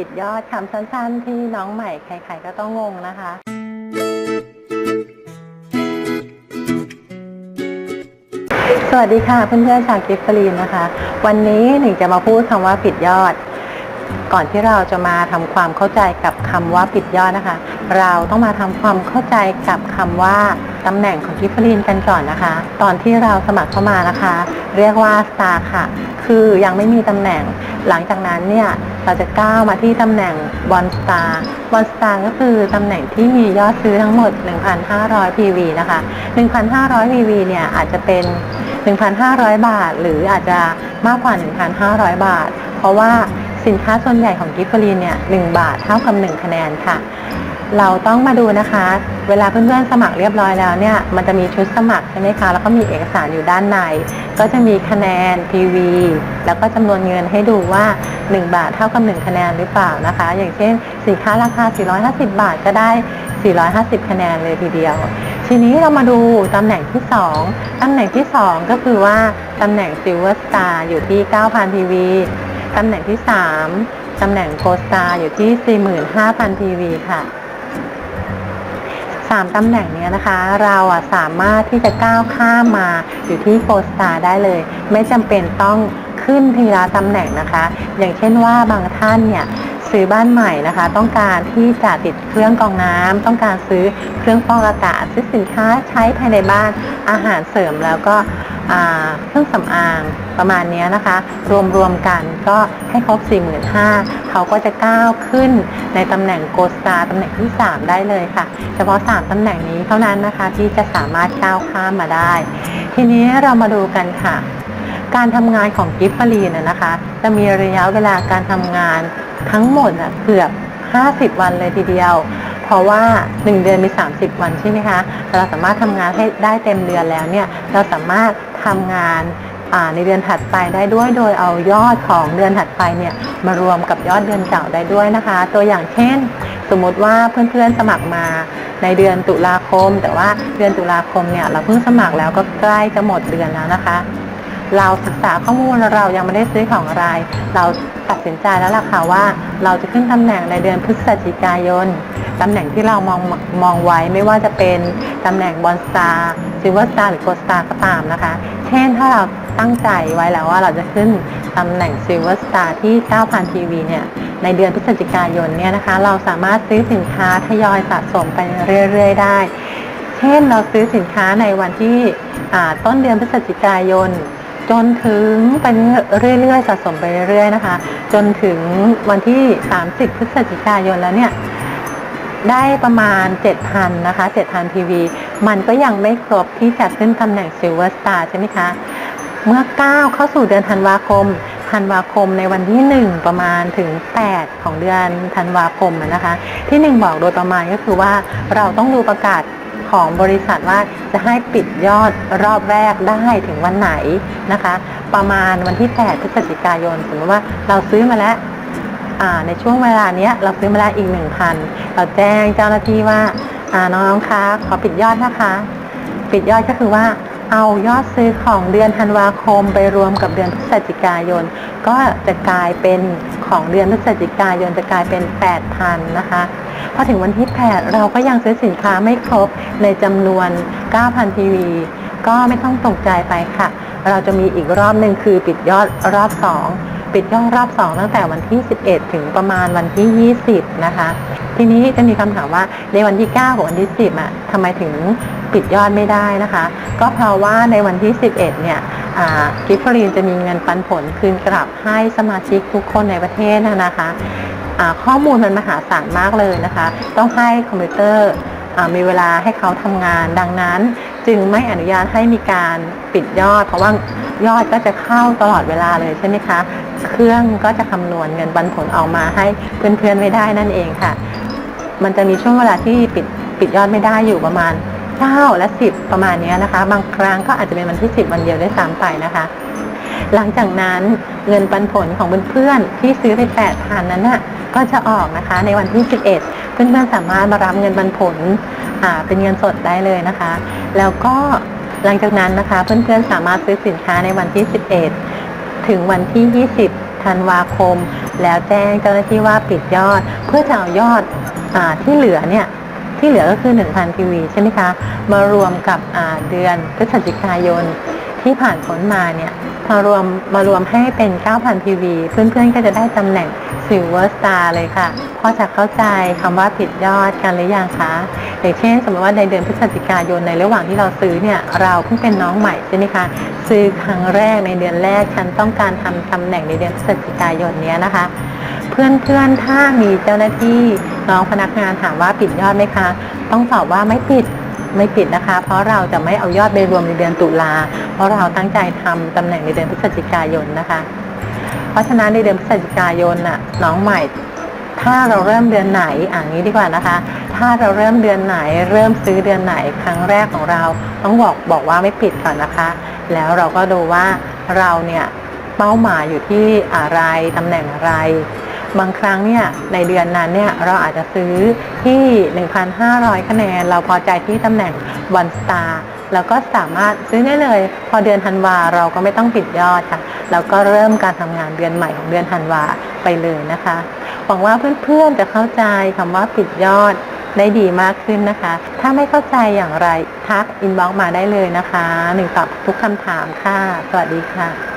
ปิดยอดคำสั้น ๆ ที่น้องใหม่ใคร ๆ ก็ต้องงงนะคะ สวัสดีค่ะเพื่อนๆชาวกิฟต์ฟรีนนะคะ วันนี้หนิงจะมาพูดคำว่าปิดยอด ก่อนที่เราจะมาทำความเข้าใจกับคำว่าปิดยอดนะคะ เราต้องมาทำความเข้าใจกับคำว่า ตำแหน่งของกิฟต์ฟรีนกันก่อนนะคะ ตอนที่เราสมัครเข้ามานะคะ เรียกว่าสตาร์ค่ะ คือยังไม่มีตำแหน่ง หลังจากนั้นเนี่ยเราจะก้าวมาที่ตำแหน่งบอลสตาร์บอลสตาร์ก็คือตำแหน่งที่มียอดซื้อทั้งหมด 1,500 PV นะคะ 1,500 PV เนี่ยอาจจะเป็น 1,500 บาท หรืออาจจะมากกว่า 1,500 บาท เพราะว่าสินค้าส่วนใหญ่ของกิฟต์ฟรีนเนี่ย1บาทเท่ากับ 1 คะแนนค่ะ เราต้องมาดูนะคะ เวลาเพื่อนๆสมัครเรียบร้อยแล้วเนี่ยมันจะมีชุดสมัครใช่ไหมคะแล้วก็มีเอกสารอยู่ด้านใน ก็จะมีคะแนน PV แล้วก็จำนวนเงินให้ดูว่า 1 บาทเท่ากับ1คะแนนหรือเปล่านะคะ อย่างเช่นสินค้าราคา 450 บาทก็ได้ 450 คะแนนเลยทีเดียว ทีนี้เรามาดูตำแหน่งที่ 2ตำแหน่งที่ 2 ก็คือว่าตำแหน่ง Silver Star อยู่ที่ 9,000 PV ตำแหน่งที่ 3ตำแหน่ง Gold Star อยู่ที่ 45,000 PV ค่ะ สามตำแหน่งเนี้ยนะคะ เราอะสามารถที่จะก้าวข้ามมาอยู่ที่โ s สตาได้เลย ไม่จำเป็นต้องขึ้นทีละตำแหน่งนะคะ อย่างเช่นว่าบางท่านเนี่ยซื้อบ้านใหม่นะคะ ต้องการที่จะติดเครื่องกรองน้ำต้องการซื้อเครื่องฟอกอากาศซื้อสินค้าใช้ภายในบ้านอาหารเสริมแล้วก็ เครื่องสำอางประมาณนี้นะคะ รวมๆกันก็ให้ครบ 45,000เขาก็จะก้าวขึ้นในตำแหน่งโกสตาตำแหน่งที่ 3 ได้เลยค่ะ เฉพาะ 3ตำแหน่งนี้เท่านั้นนะคะที่จะสามารถก้าวข้ามมาได้ ทีนี้เรามาดูกันค่ะ การทำงานของกิฟฟรีนนะนะคะ จะมีระยะเวลาการทำงานทั้งหมดเกือบ 50 วันเลยทีเดียวเพราะว่า 1 เดือนมี 30 วันใช่ไหมคะ เราสามารถทำงานให้ได้เต็มเดือนแล้วเนี่ย เราสามารถ ทำงานในเดือนถัดไปได้ด้วย โดยเอายอดของเดือนถัดไปเนี่ยมารวมกับยอดเดือนเก่าได้ด้วยนะคะ ตัวอย่างเช่น สมมติว่าเพื่อนๆสมัครมาในเดือนตุลาคม แต่ว่าเดือนตุลาคมเนี่ยเราเพิ่งสมัครแล้วก็ใกล้จะหมดเดือนแล้วนะคะ เราศึกษาข้อมูลเรายังไม่ได้ซื้อของอะไร เราตัดสินใจแล้วล่ะค่ะว่า เราจะขึ้นตำแหน่งในเดือนพฤศจิกายน ตำแหน่งที่เรามองมองไว้ไม่ว่าจะเป็นตำแหน่งบอลสตาร์ซิลเวอร์สตาร์หรือโกลสตาร์ก็ตามนะคะ เช่นถ้าเราตั้งใจไว้แล้วว่าเราจะขึ้นตำแหน่งซิลเวอร์สตาร์ที่ 9,000ทีวีเนี่ยในเดือนพฤศจิกายนเนี่ยนะคะ เราสามารถซื้อสินค้าทยอยสะสมไปเรื่อย ๆ ได้ เช่นเราซื้อสินค้าในวันที่ต้นเดือนพฤศจิกายน จนถึงไปเรื่อยๆสะสมไปเรื่อยๆนะคะ จนถึงวันที่ 30 พฤศจิกายนแล้วเนี่ย ได้ประมาณ 7,000 นะคะ 7,000 PV มันก็ยังไม่ครบที่จะขึ้นตำแหน่ง Silver Star ใช่ไหมคะ เมื่อก้าเข้าสู่เดือนธันวาคม ธันวาคมในวันที่ 1 ประมาณถึง 8 ของเดือนธันวาคมนะคะ ที่ 1 บอกโดยประมาณก็คือว่าเราต้องดูประกาศของบริษัทว่าจะให้ปิดยอดรอบแรกได้ถึงวันไหนนะคะ ประมาณวันที่ 8 พฤศจิกายนสมมติว่าเราซื้อมาแล้ว ในช่วงเวลาเนี้ยเราซื้อมาแล้วอีกหนึ่งพันเราแจ้งเจ้าหน้าที่ว่าอ่าน้องๆคะขอปิดยอดนะคะ ปิดยอดก็คือว่าเอายอดซื้อของเดือนธันวาคมไปรวมกับเดือนพฤศจิกายน ก็จะกลายเป็นของเดือนพฤศจิกายนจะกลายเป็น 8,000 นะคะ พอถึงวันที่ 8 เราก็ยังซื้อสินค้าไม่ครบในจำนวน 9,000 ทีวี ก็ไม่ต้องตกใจไปค่ะ เราจะมีอีกรอบหนึ่งคือปิดยอดรอบ 2 ปิดยอดรอบ2ตั้งแต่วันที่ 11 ถึงประมาณวันที่ 20 นะคะ ทีนี้จะมีคำถามว่าในวันที่ 9 กับวันที่ 10อะทำไมถึงปิดยอดไม่ได้นะคะ ก็เพราะว่าในวันที่ 11 เนี่ยกิฟฟรีนจะมีเงินปันผลคืนกลับให้สมาชิกทุกคนในประเทศนะคะข้อมูลมันมหาศาลมากเลยนะคะ ต้องให้คอมพิวเตอร์อมีเวลาให้เขาทำงานดังนั้น จึงไม่อนุญาตให้มีการปิดยอด เพราะว่ายอดก็จะเข้าตลอดเวลาเลยใช่ไหมคะ เครื่องก็จะคำนวณเงินปันผลออกมาให้เพื่อนๆไม่ได้นั่นเองค่ะ มันจะมีช่วงเวลาที่ปิดปิดยอดไม่ได้อยู่ประมาณ9และ 10 ประมาณเนี้ยนะคะ บางครั้งก็อาจจะเป็นวันที่ 10 วันเดียวได้ซ้ำไปนะคะ หลังจากนั้นเงินปันผลของเพื่อนๆที่ซื้อไป8พันนั้นน่ะก็จะออกนะคะในวันที่ 11เพื่อนๆสามารถมารับเงินปันผลเป็นเงินสดได้เลยนะคะ แล้วก็หลังจากนั้นนะคะ เพื่อนๆสามารถซื้อสินค้าในวันที่ 11 ถึงวันที่ 20 ธันวาคม แล้วแจ้งเจ้าหน้าที่ว่าปิดยอด เพื่อจะเอายอดอที่เหลือเนี่ยที่เหลือก็คือ 1,000ทีวีใช่ไหมคะ มารวมกับเดือนพฤศจิกายน ที่ผ่านพ้นมาเนี่ยมารวมมารวมให้เป็น 9,000ทีวีเพื่อนๆ ก็จะได้ตำแหน่ง Silver Star เลยค่ะ พอจะเข้าใจคำว่าผิดยอดกันหรือยังคะอย่างเช่นสมมติว่าในเดือนพฤศจิกายนในระหว่างที่เราซื้อเนี่ย เราเพิ่งเป็นน้องใหม่ใช่ไหมคะ ซื้อครั้งแรกในเดือนแรกฉันต้องการทำตำแหน่งในเดือนพฤศจิกายนเนี้ยนะคะ เพื่อนๆ ถ้ามีเจ้าหน้าที่น้องพนักงานถามว่าปิดยอดไหมคะ ต้องตอบว่าไม่ปิด ไม่ปิดนะคะ เพราะเราจะไม่เอายอดไปรวมในเดือนตุลา เพราะเราตั้งใจทำตำแหน่งในเดือนพฤศจิกายนนะคะ เพราะฉะนั้นในเดือนพฤศจิกายนน่ะน้องใหม่ ถ้าเราเริ่มเดือนไหนอ่านี้ดีกว่านะคะ ถ้าเราเริ่มเดือนไหน เริ่มซื้อเดือนไหนครั้งแรกของเรา ต้องบอกบอกว่าไม่ปิดก่อนนะคะ แล้วเราก็ดูว่าเราเนี่ยเป้าหมายอยู่ที่อะไรตำแหน่งอะไร บางครั้งเนี่ยในเดือนนั้นเนี่ยเราอาจจะซื้อที่ 1,500 คะแนน เราพอใจที่ตำแหน่ง one star แล้วก็สามารถซื้อได้เลย พอเดือนธันวาเราก็ไม่ต้องปิดยอดค่ะแล้วก็เริ่มการทำงานเดือนใหม่ของเดือนธันวาไปเลยนะคะ หวังว่าเพื่อนๆจะเข้าใจคำว่าปิดยอดได้ดีมากขึ้นนะคะ ถ้าไม่เข้าใจอย่างไรทักอินบ็อกมาได้เลยนะคะ หนึ่งตอบทุกคำถามค่ะ สวัสดีค่ะ